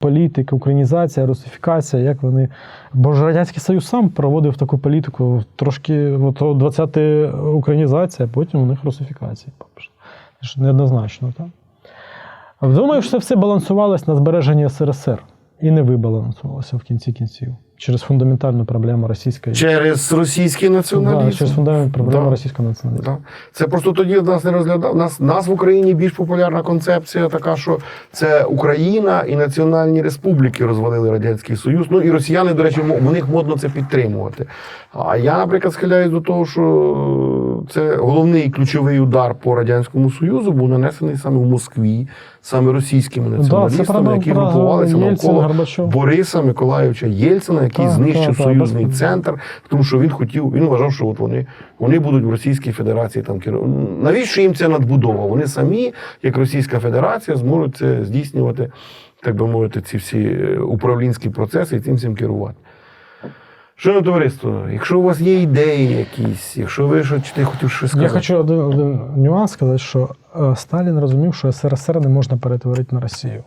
політика, українізація, русифікація, як вони. Бо ж Радянський Союз сам проводив таку політику, трошки от, 20-те українізація, потім у них русифікація. Це ж неоднозначно, так? Думаю, що це все балансувалось на збереженні СРСР і не вибалансувалося в кінці кінців через фундаментальну проблему російської Через російський да, через фундаментальну проблему Да. російського націоналізму. Да. Це просто тоді в нас не розглядав. Нас, нас в Україні більш популярна концепція така, що це Україна і національні республіки розвалили Радянський Союз. Ну і росіяни, до речі, в них модно це підтримувати. А я, наприклад, схиляюсь до того, що це головний ключовий удар по Радянському Союзу був нанесений саме в Москві, саме російськими націоналістами, правда, які групувалися навколо Горбачов. Бориса Миколаївича Єльцина, який Так, знищив так, так, союзний без- центр, тому що він хотів, він вважав, що от вони, вони будуть в Російській Федерації там керувати. Навіщо їм ця надбудова? Вони самі, як Російська Федерація, зможуть це здійснювати, так би мовити, ці всі е, управлінські процеси і цим всім керувати. Шановне товариство, якщо у вас є ідеї якісь, якщо ви ти хотів щось сказати, Я хочу один, один нюанс сказати, що е, Сталін розумів, що СРСР не можна перетворити на Росію.